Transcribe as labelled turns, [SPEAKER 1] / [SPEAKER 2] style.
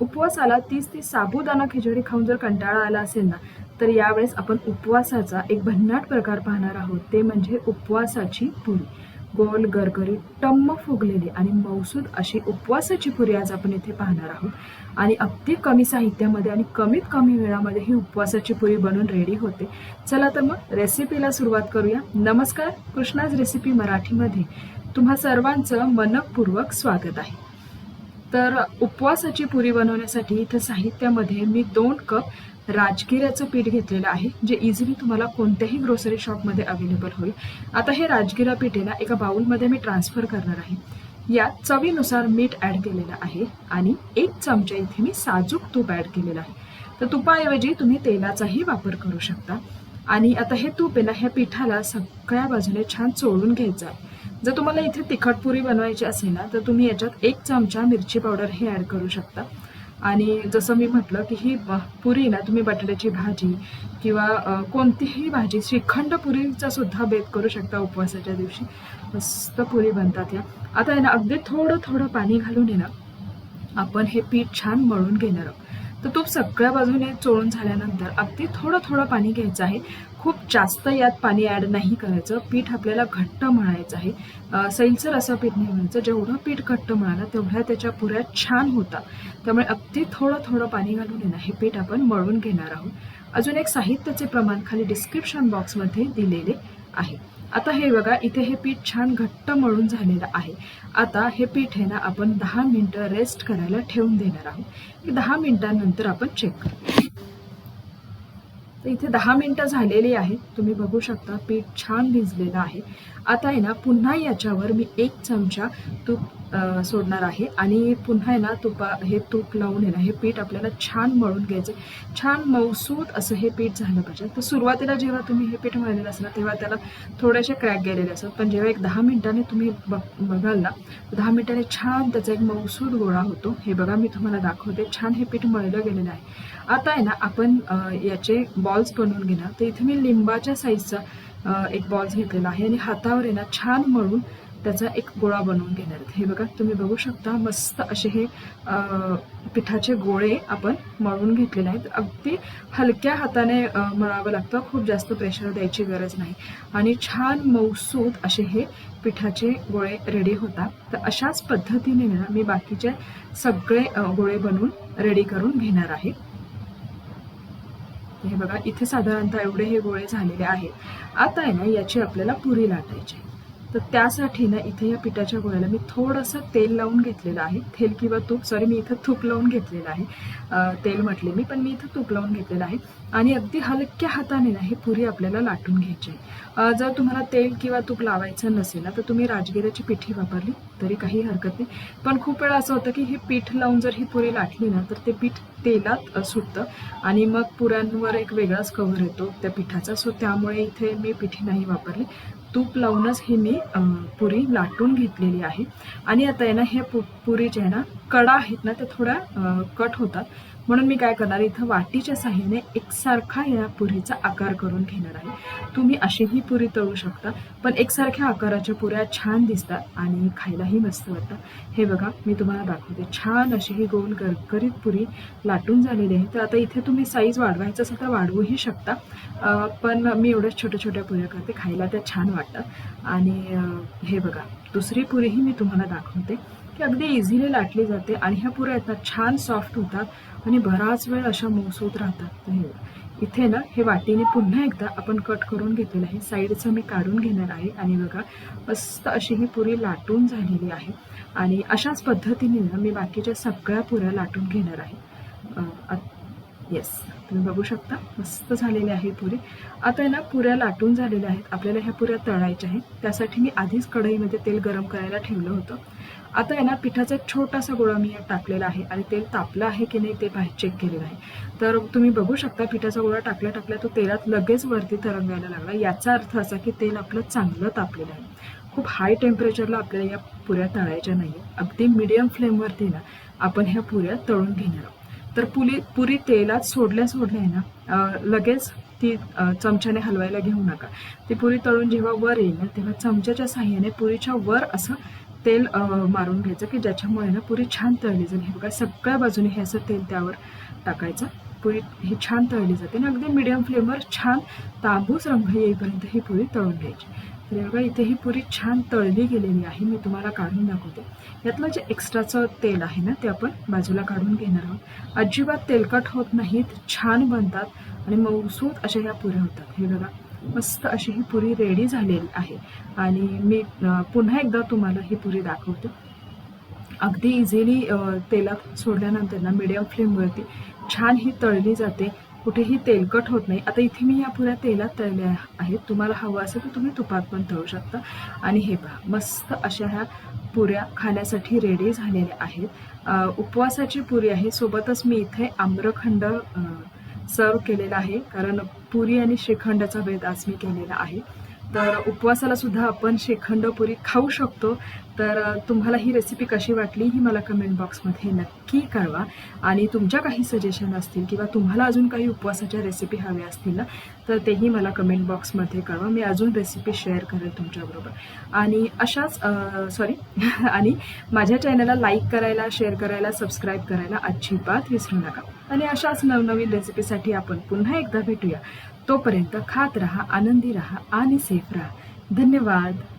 [SPEAKER 1] उपवासाला तीस ती साबुदाणा खिचडी खाऊन जर कंटाळा आला असेल ना तर यावेळेस आपण उपवासाचा एक भन्नाट प्रकार पाहणार आहोत. ते म्हणजे उपवासाची पुरी. गोल गरगरी टम्म फुगलेली आणि मौसूद अशी उपवासाची पुरी आज आपण इथे पाहणार आहोत. आणि अगदी कमी साहित्यामध्ये आणि कमीत कमी वेळामध्ये ही उपवासाची पुरी बनून रेडी होते. चला तर मग रेसिपीला सुरुवात करूया. नमस्कार कृष्णाज रेसिपी मराठीमध्ये. तुम्हा सर्वांचं मनपूर्वक स्वागत आहे. तर उपवासाची पुरी बनवण्यासाठी इथं साहित्यामध्ये मी दोन कप राजगिऱ्याचं पीठ घेतलेलं आहे जे इझिली तुम्हाला कोणत्याही ग्रोसरी शॉपमध्ये अवेलेबल होईल. आता हे राजगिरा पिठेला एका बाउलमध्ये मी ट्रान्सफर करणार आहे. यात चवीनुसार मीठ ॲड केलेलं आहे आणि एक चमचा इथे मी साजूक तूप ॲड केलेलं आहे. तर तुपाऐवजी तुम्ही तेलाचाही वापर करू शकता. आणि आता हे तूप आहे ना ह्या पिठाला सगळ्या बाजूने छान चोळून घ्यायचं आहे. जर तुम्हाला इथे तिखट पुरी बनवायची असेल ना तर तुम्ही याच्यात एक चमचा मिरची पावडर हे ॲड करू शकता. आणि जसं मी म्हटलं की ही ब- पुरी ना तुम्ही बटाट्याची भाजी किंवा कोणतीही भाजी श्रीखंड पुरीचा सुद्धा बेत करू शकता उपवासाच्या दिवशी. मस्त पुरी बनतात या. आता आहे ना अगदी थोडं थोडं पाणी घालून आहे ना आपण हे पीठ छान मळून घेणार आहोत. तर तूप सगळ्या बाजूने चोळून झाल्यानंतर अगदी थोडं थोडं पाणी घ्यायचं आहे. खूप जास्त यात पाणी ॲड नाही करायचं. पीठ आपल्याला घट्ट मळायचं आहे. सैलसर असं पीठ नाही म्हणायचं. जेवढं पीठ घट्ट मळालं तेवढ्या त्याच्या पुऱ्या छान होतात. त्यामुळे अगदी थोडं थोडं पाणी घालून आहे हे पीठ आपण मळून घेणार आहोत. अजून एक साहित्याचे प्रमाण खाली डिस्क्रिप्शन बॉक्समध्ये दिलेले आहे. आता हे बघा इथे हे पीठ छान घट्ट मळून झालेलं आहे. आता हे पीठ आहे ना आपण दहा मिनटं रेस्ट करायला ठेवून देणार आहोत. दहा मिनटांनंतर आपण चेक करू तर इथे दहा मिनटं झालेली आहेत तुम्ही बघू शकता पीठ छान भिजलेलं आहे. आता आहे ना पुन्हा याच्यावर मी एक चमचा तूप सोडणार आहे. आणि पुन्हा आहे ना तुपा हे तूप लावून आहे ना हे पीठ आपल्याला छान मळून घ्यायचं छान मौसूद असं हे पीठ झालं पाहिजे. तर सुरुवातीला जेव्हा तुम्ही हे पीठ मळलेलं असणार तेव्हा त्याला थोडेसे क्रॅक गेलेले असतात. पण जेव्हा एक दहा मिनटाने तुम्ही बघ बघाल ना दहा मिनटाने छान त्याचा एक मौसूद गोळा होतो. हे बघा मी तुम्हाला दाखवते. छान हे पीठ मळलं गेलेलं आहे. आता आहे ना आपण याचे बॉल बॉल्स बनवून घेणार. तर इथे मी लिंबाच्या साईजचा एक बॉल्स घेतलेला आहे आणि हातावर आहे ना छान मळून त्याचा एक गोळा बनवून घेणार आहेत हे बघा तुम्ही बघू शकता मस्त असे हे पिठाचे गोळे आपण मळून घेतलेले आहेत. अगदी हलक्या हाताने मळावं लागतं खूप जास्त प्रेशर द्यायची गरज नाही. आणि छान मौसूद असे हे पिठाचे गोळे रेडी होतात. तर अशाच पद्धतीने ना मी बाकीचे सगळे गोळे बनवून रेडी करून घेणार आहे. हे बघा इथे साधारणतः एवढे हे गोळे झालेले आहेत आता आहे ना याची आपल्याला पुरी लाटायची आहे. तर त्यासाठी ना इथे या पिठाच्या गोळ्याला मी थोडंसं तेल लावून घेतलेलं आहे. तेल किंवा तूप सॉरी मी इथं तूप लावून घेतलेलं आहे. तेल म्हटले मी पण मी इथं तूप लावून घेतलेलं आहे. आणि अगदी हलक्या हाताने ना हे पुरी आपल्याला लाटून घ्यायची आहे. जर तुम्हाला तेल किंवा तूप लावायचं नसेल ना तर तुम्ही राजगिराची पिठी वापरली तरी काही हरकत नाही. पण खूप वेळा असं होतं की हे पीठ लावून जर ही पुरी लाटली ना तर ते पीठ तेलात सुटतं. आणि मग पुऱ्यांवर एक वेगळाच कव्हर येतो त्या पिठाचा. सो त्यामुळे इथे मी पिठी नाही वापरली. तूप लावूनच ही मी पुरी लाटून घेतलेली आहे. आणि आता आहे ना हे पु पुरी जे आहे ना कडा आहेत ना त्या थोड्या कट होतात. म्हणून मी काय करणार इथं वाटीच्या साह्याने एकसारखा या पुरीचा आकार करून घेणार आहे. तुम्ही अशीही पुरी तळू शकता पण एकसारख्या आकाराच्या पुऱ्या छान दिसतात आणि खायलाही मस्त वाटतात. हे बघा मी तुम्हाला दाखवते. छान अशी ही गोल गरगरीत पुरी लाटून झालेली आहे. तर आता इथे तुम्ही साईज वाढवायचं असेल तर वाढवूही शकता. पण मी एवढ्याच छोट्या छोट्या पुऱ्या करते खायला त्या छान वाटतात. आणि हे बघा दुसरी पुरीही मी तुम्हाला दाखवते. की अगदी इझिली लाटली जाते आणि ह्या पुऱ्या आहेत ना छान सॉफ्ट होतात आणि बराच वेळ अशा मौसूद राहतात. हे इथे ना हे वाटीने पुन्हा एकदा आपण कट करून घेतलेलं आहे. साईडचं मी काढून घेणार आहे. आणि बघा मस्त अशी ही पुरी लाटून झालेली आहे. आणि अशाच पद्धतीने ना मी बाकीच्या सगळ्या पुऱ्या लाटून घेणार आहे. येस तुम्ही बघू शकता. मस्त झालेली आहे पुरी. आता आहे ना पुऱ्या लाटून झालेल्या आहेत. आपल्याला ह्या पुऱ्या तळायच्या आहेत. त्यासाठी मी आधीच कढईमध्ये तेल गरम करायला ठेवलं होतं. आता आहे ना पिठाचा एक छोटासा गोळा मी टाकलेला आहे. आणि तेल तापलं आहे की नाही ते बाहेर चेक केलेलं आहे. तर तुम्ही बघू शकता पिठाचा गोळा टाकल्या टाकल्या तो तेलात लगेच वरती तरंगायला लागला. याचा अर्थ असा की तेल आपलं चांगलं तापलेलं आहे. खूप हाय टेम्परेचरला आपल्याला या पुऱ्या तळायच्या नाही अगदी मिडियम फ्लेमवरती ना आपण ह्या पुऱ्या तळून घेणार आहोत. तर पुली पुरी तेलात सोडल्या सोडल्या आहे ना लगेच ती चमच्याने हलवायला घेऊ नका. ती पुरी तळून जेव्हा वर येईल ना तेव्हा चमच्याच्या साह्याने पुरीच्या वर असं तेल मारून घ्यायचं की ज्याच्यामुळे ना पुरी छान तळली जाईल. हे बघा सगळ्या बाजूने हे असं तेल त्यावर टाकायचं. पुरी ही छान तळली जाते आणि अगदी मिडियम फ्लेमवर छान तांबूस रंग येईपर्यंत ही पुरी तळून घ्यायची. हे बघा इथे ही पुरी छान तळली गेलेली आहे. मी तुम्हाला काढून दाखवते. यातलं जे एक्स्ट्राचं तेल आहे ना ते आपण बाजूला काढून घेणार आहोत. अजिबात तेलकट होत नाहीत छान बनतात आणि मऊसूत अशा ह्या पुऱ्या होतात. हे बघा मस्त अशी ही पुरी रेडी झालेली आहे. आणि मी पुन्हा एकदा तुम्हाला ही पुरी दाखवते. अगदी इझिली तेलात सोडल्यानंतर ना मिडियम फ्लेमवरती छान ही तळली जाते. कुठेही तेलकट होत नाही. आता इथे मी या पुऱ्या तेलात तळल्या आहेत. तुम्हाला हवं असेल तर तुम्ही तुपात पण तळू शकता. आणि हे पहा मस्त अशा ह्या पुऱ्या खाण्यासाठी रेडी झालेल्या आहेत. उपवासाची पुरी आहे. सोबतच मी इथे आम्रखंड सर्व केलेला आहे. कारण पुरी आणि श्रीखंडाचा भेद आज मी केलेला आहे. तर उपवासाला सुद्धा आपण शेखंडपुरी खाऊ शकतो. तर तुम्हाला ही रेसिपी कशी वाटली ही मला कमेंट बॉक्समध्ये नक्की कळवा. आणि तुमच्या काही सजेशन असतील किंवा तुम्हाला अजून काही उपवासाच्या रेसिपी हव्या असतील ना तर तेही मला कमेंट बॉक्समध्ये कळवा. मी अजून रेसिपी शेअर करेल तुमच्याबरोबर आणि अशाच सॉरी आणि माझ्या चॅनलला लाईक करायला शेअर करायला सबस्क्राईब करायला अजिबात विसरू नका. आणि अशाच नवनवीन रेसिपीसाठी आपण पुन्हा एकदा भेटूया. तोपर्यंत खात रहा आनंदी रहा आणि सेफ रहा. धन्यवाद.